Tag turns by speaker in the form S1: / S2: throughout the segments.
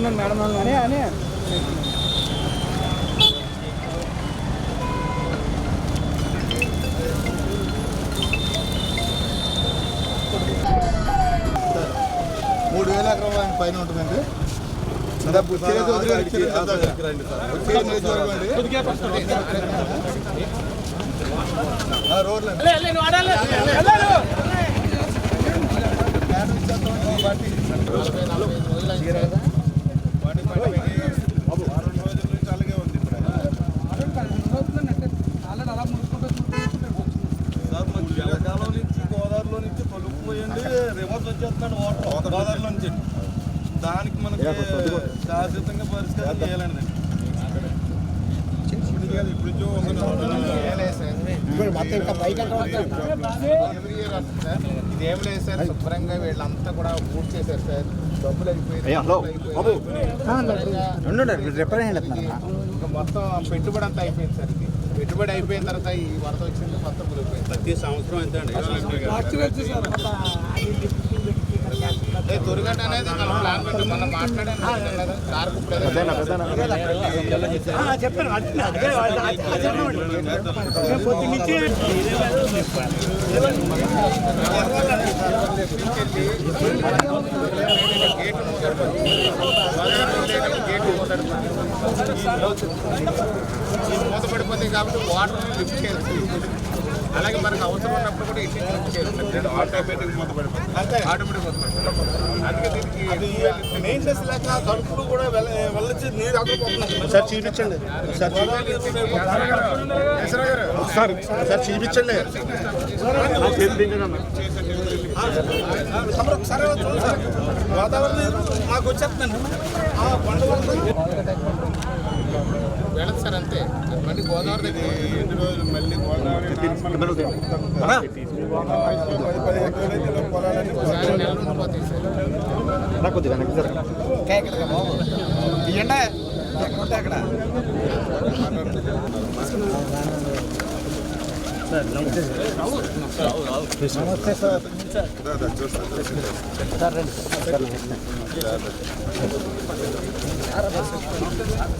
S1: పట్టుకున్నాను మేడం అని అని.
S2: మూడు వేల ఎకరం పైన ఉంటుందండి. రోడ్లు అండి.
S3: సార్ మాకు ఎండాకాలం నుంచి గోదావరిలో నుంచి తొలుపు పోయండి రివర్స్ వచ్చేస్తున్నాడు వాటర్ గోదావరిలో నుంచి దానికి మనకి శాశ్వతంగా పరిష్కారం చేయాలండి.
S2: ఇది ఏం లేదు సార్. శుభ్రంగా వీళ్ళంతా కూడా పూర్తి చేశారు సార్. డబ్బులు అయిపోయి ఇంకా మొత్తం పెట్టుబడి అంతా అయిపోయింది సార్ ఇది. పెట్టుబడి అయిపోయిన తర్వాత ఈ వరద వచ్చింది మొత్తం
S3: ప్రతి సంవత్సరం ఎంత అండి
S2: ఏ దుర్ఘటన అనేది మనం ప్లాన్ పెట్టి మనం మాట్లాడాను. కదా సార్ మూతపడిపోతాయి కాబట్టి వాటర్ లిఫ్ట్ చేయాలి. అలాగే మనకు అవసరం ఉన్నప్పుడు కూడా ఇటు ఆటోమేటిక్ మూతపడిపోతుంది ఆటోమేటిక్ మూతపడిపోతుంది అందుకే దీనికి
S3: మెయింటెనెన్స్ లేక కడుపులు కూడా వెళ్ళ వెళ్ళొచ్చి నీరు
S2: సార్ చూపించండి. సార్ సార్ సార్ చూపించండి
S3: సార్ గోదావరి మాకు వచ్చేస్తుందండి ఆ వల్ల
S2: వెళ్ళదు సార్ అంతే మళ్ళీ గోదావరి దగ్గర ఎన్ని రోజులు? మళ్ళీ గోదావరి నెల రోజులు పోతాయి సార్.
S1: బాగున్నాను సార్.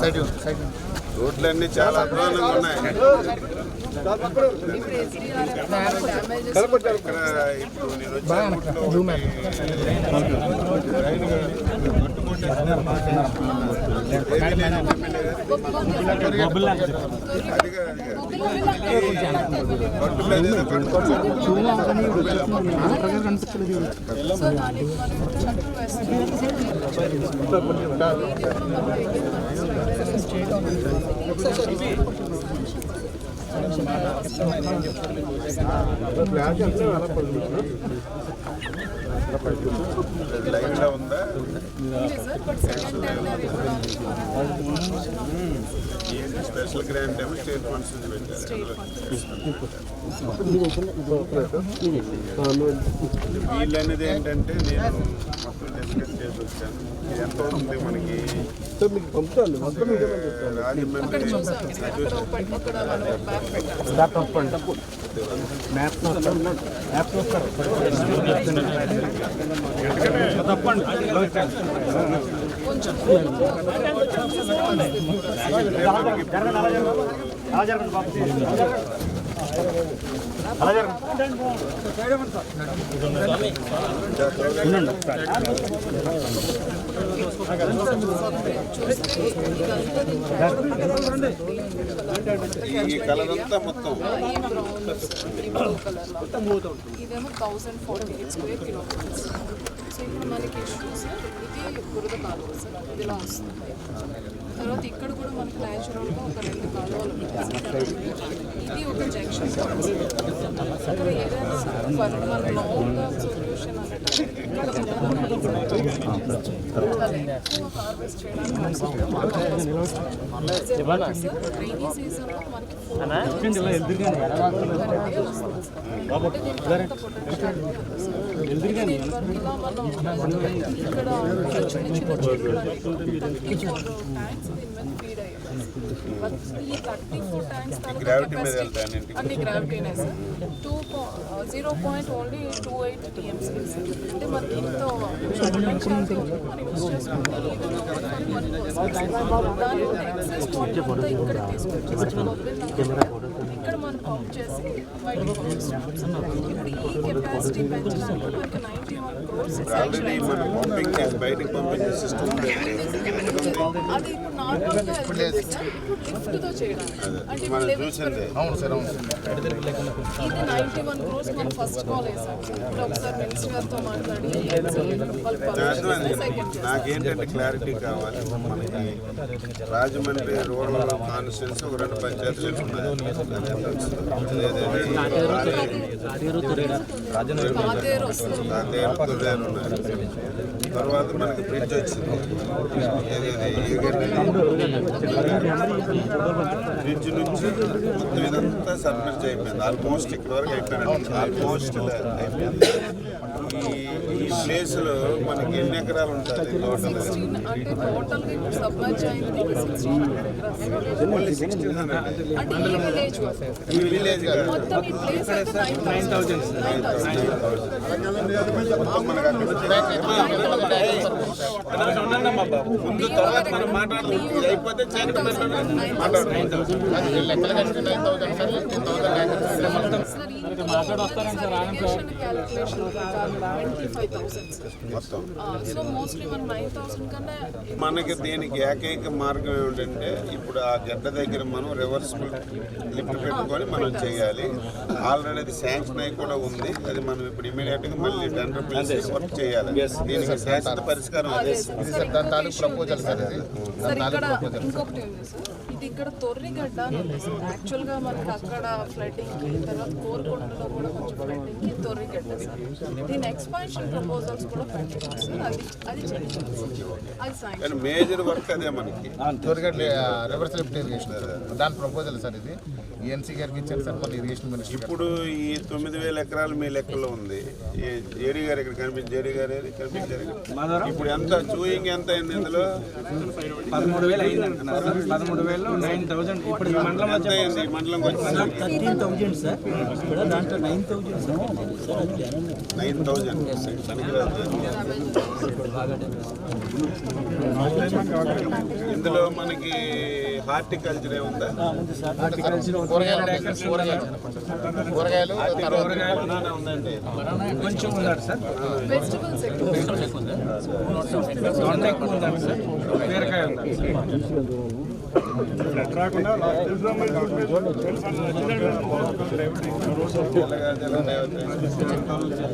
S2: సైడ్ సైడ్
S4: రోడ్లన్నీ చాలా అధ్వానంగా ఉన్నాయి. ఇక్కడ ఇప్పుడు నేను వచ్చే రూట్లో పట్టులో ఏదో అలా పడుతుంది ఉందా
S5: ఉంది?
S4: ఏంటి స్పెషల్ గ్రాంట్ ఏమో స్టేట్ ఫండ్స్ నుంచి పెట్టారు.
S5: స్టేట్
S4: వీళ్ళు అనేది ఏంటంటే నేను మొత్తం డిస్కస్ చేసి వచ్చాను. ఎంత అవుతుంది మనకి? రాజమండ్రి
S5: చూసాం అక్కడ కొంచెం
S4: ఈ కలర్ అంతా మొత్తం.
S5: ఇదేమో thousand forty eight square kilometres so ఇప్పుడు మనకి ఇష్యూస్ ఇది బురద కాలువ సార్ ఇదిలా వస్తుంది తర్వాత ఇక్కడ కూడా మనకు న్యాచురల్గా ఒక రెండు కాలువలు ఇది ఒక జంక్షన్ ఇక్కడ ఏదైనా మన లాంగ్గా సొల్యూషన్ అంటే హార్వెస్ట్ చేయడానికి రైనీ సీజన్లో మనకి four ఇక్కడ ట్యాంక్స్ దీని మీద ఫీడ్ ఈ థర్టీ ఫోర్ ట్యాంక్స్
S4: అన్నింటికి.
S5: అన్ని గ్రావిటీనే sir two zero point only two eight TMC అంటే మనకి ఇంత పొటెన్షియాలిటీ ఉంది. మనం యూస్ చేసుకుంటే దాని ఎక్సెస్ వాటర్ అంతా ఇక్కడ తీసుకొచ్చేసి ఇక్కడ మనం పంప్ చేసి మనకి
S4: బయటకు పంపించే మనం
S2: అవును సార్ అవును
S4: నాకేంటంటే క్లారిటీ కావాలి. మనకి రాజమండ్రి రూరల్ కాన్స్టిట్యూన్సీ ఒక రెండు పంచాయతీలు ఉన్నాయి తర్వాత మనకి బ్రిడ్జ్ వచ్చింది బ్రిడ్జ్ నుంచి మొత్తం ఇదంతా సబ్మిట్ అయిపోయింది ఆల్మోస్ట్ ఇక్కడ వరకు అయిపోయింది ఆల్మోస్ట్ అయిపోయింది ప్లేస్లో మనకి ఎన్ని ఎకరాలు ఉంటుంది
S5: ఈ విలేజ్
S4: కాదు?
S5: ప్లేస్
S4: ముందు తర్వాత మనం మాట్లాడుకుంటాం ఇది అయిపోతే
S2: సార్
S4: మనకి దీనికి ఏకైక మార్గం ఏమిటంటే ఇప్పుడు ఆ గడ్డ దగ్గర మనం రివర్సిబుల్ లిఫ్ట్ పెట్టుకొని మనం చేయాలి. ఆల్రెడీ అది శాంక్షన్ అయి కూడా ఉంది. అది మనం ఇప్పుడు ఇమీడియట్గా మళ్ళీ టెండర్ పిలిచి వర్క్ చేయాలి. దీనికి శాశ్వత పరిష్కారం అదే
S2: ప్రపోజల్ సార్.
S5: ఇంకొకటి ఇక్కడ తొర్రిగడ్డ యాక్చువల్గా మనకి అక్కడ ఫ్లడ్డింగ్కి తర్వాత కోరుకొండలో కూడా కొంచెం ఫ్లడ్డింగ్కి తొర్రిగడ్డ సార్. దీని ఎక్స్పాన్షన్ ప్రపోజల్స్ కూడా పెట్టారు సార్. అది అది చేయాలి అది సాయం
S4: కానీ మేజర్ వర్క్ అదే మనకి.
S2: త్వరగా రివర్స్ లిఫ్ట్ ఇరిగేషన్ దాని ప్రపోజల్ సార్ ఇది. ఈఎన్సీ గారికి ఇచ్చారు సార్ మన ఇరిగేషన్ మినిస్టర్
S4: ఇప్పుడు ఈ తొమ్మిది వేల ఎకరాలు మీ లెక్కలో ఉంది. ఈ జేడీ గారు ఇక్కడ కనిపించి జేడీ గారు? కనిపించారు. ఇప్పుడు ఎంత చూయింగ్ ఎంత అయింది ఇందులో?
S1: పదమూడు వేలు అయింది అంటున్నారు పదమూడు వేలు నైన్ థౌసండ్ ఇప్పుడు ఈ
S4: వచ్చింది
S6: థర్టీన్ థౌజండ్ సార్. ఇక్కడ దాంట్లో నైన్ థౌజండ్ సార్. సార్ అది
S4: నైన్ థౌజండ్. ఇందులో మనకి హార్టికల్చర్ ఏముందా
S2: కూరగాయలు కూరగాయలు. కూరగాయలు తర్వాత
S4: బనానా ఉందండి.
S1: కొంచెం ఉన్నారు సార్?
S5: వెజిటబుల్స్ ఎక్కువ.
S1: బీరకాయ సార్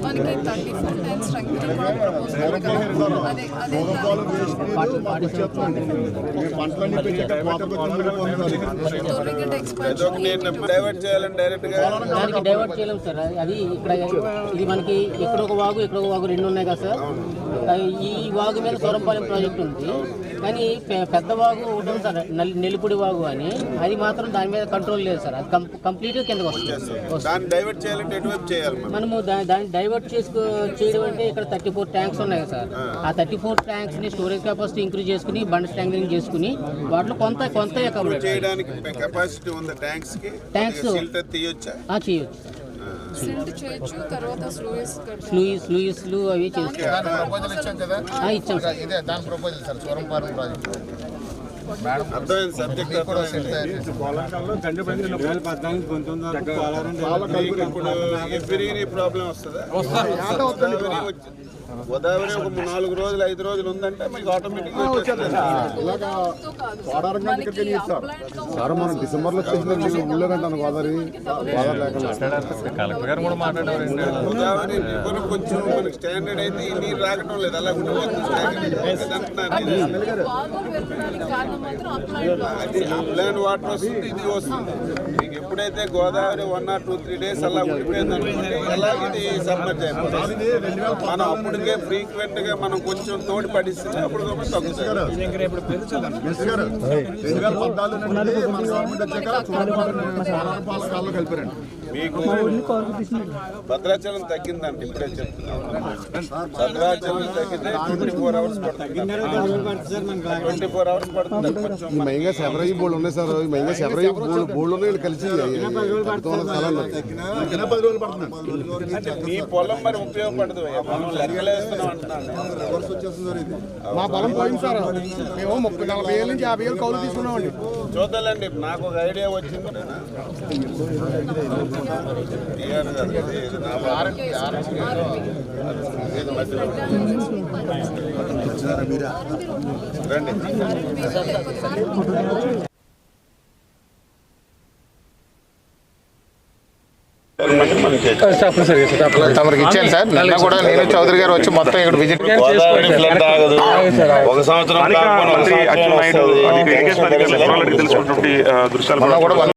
S5: మనకి థర్టీ ఫోర్ కూడా ప్రపోజ్ అదే అదే
S4: డైవర్ట్ చేయాలని డైరెక్ట్గా
S6: దానికి డైవర్ట్ చేయలేము సార్ అది- ఇక్కడ ఇది మనకి ఇక్కడ ఒక వాగు ఇక్కడ ఒక వాగు రెండు ఉన్నాయి కదా సార్. ఈ వాగు మీద సొరంపాలెం ప్రాజెక్ట్ ఉంది. కానీ పెద్ద వాగు ఒకటి సార్. నల్- నెల్లిపూడి వాగు అని అది మాత్రం దాని మీద కంట్రోల్ లేదు సార్. అది కంప్లీట్ కిందకి వస్తుంది. వస్తుంది.
S4: దాన్ని డైవర్ట్ చేయాలంటే ఎటువైపు చేయాలి మనం?
S6: మనము దాన్ని డైవర్ట్ చేసుకో చేయడం అంటే ఇక్కడ థర్టీ ఫోర్ ట్యాంక్స్ ఉన్నాయి కదా సార్. ఆ. థర్టీ ఫోర్ ట్యాంక్స్ని స్టోరేజ్ కెపాసిటీ ఇంక్రీజ్ చేసుకుని బండ్ స్ట్రాంగ్లింగ్ చేసుకుని వాటిలో కొంత కొంత
S4: చేయడానికి కెపాసిటీ ఉంది ట్యాంక్స్ తీయొచ్చా?
S6: చేయొచ్చు. సార్
S5: స్లూయిస్
S6: అవి
S2: ప్రపోజల్ ఇచ్చాం కదా?
S6: ఆ, ఇచ్చాం సార్.
S2: ఇదే దాని proposal sir Surampalem project.
S4: Godavari ఒక నాలుగు రోజులు ఐదు రోజులు ఉందంటే మీకు ఆటోమేటిక్
S5: సార్ మనం
S7: డిసెంబర్లో చేసిన ఉల్లగంటాను గోదావరి
S4: కొంచెం మనకి స్టాండర్డ్ అయితే నీరు రాకటం లేదు. అలా ఉండిపోతుంది స్టాండర్డ్ అది
S5: అప్లాండ్
S4: వాటర్ వస్తుంది ఇది వస్తుంది. మీకు ఎప్పుడైతే Godavari one or two three days అలా ఉండిపోయింది అనుకోండి అలా ఇది సబ్మర్జ్ అయిపోతుంది? మనం అప్పుడు అందుకే ఫ్రీక్వెంట్గా మనం కొంచెం తోడి పడిస్తే అప్పుడు తగ్గుతుంది. మీకు భద్రాచలం తగ్గిందండి ఇప్పుడే చెప్తున్నాను. భద్రాచలం తగ్గితే ట్వంటీ ఫోర్ అవర్స్ పడుతుంది ట్వంటీ ఫోర్ అవర్స్ పడుతుంది.
S7: ఈ మైంగా సెపరేట్ బోర్డు ఉన్నాయి సార్. ఈ మైంగా సెపరేట్ బోర్డు బోర్డు ఉన్నాయి. కలిసి
S4: మీ పొలం మరి ఉపయోగపడదు
S7: మా పొలం పోయింది సార్. మేము ముప్పై నలభై ఏళ్ళ నుంచి యాభై ఏళ్ళు కౌలు తీసుకున్నామండి.
S4: చూద్దాలండి. నాకు ఒక ఐడియా వచ్చింది. రండి.
S2: తమరికి ఇచ్చాను సార్. నిన్న కూడా నేను చౌదరి గారు వచ్చి మొత్తం ఇక్కడ విజిట్
S4: ఒక సంవత్సరం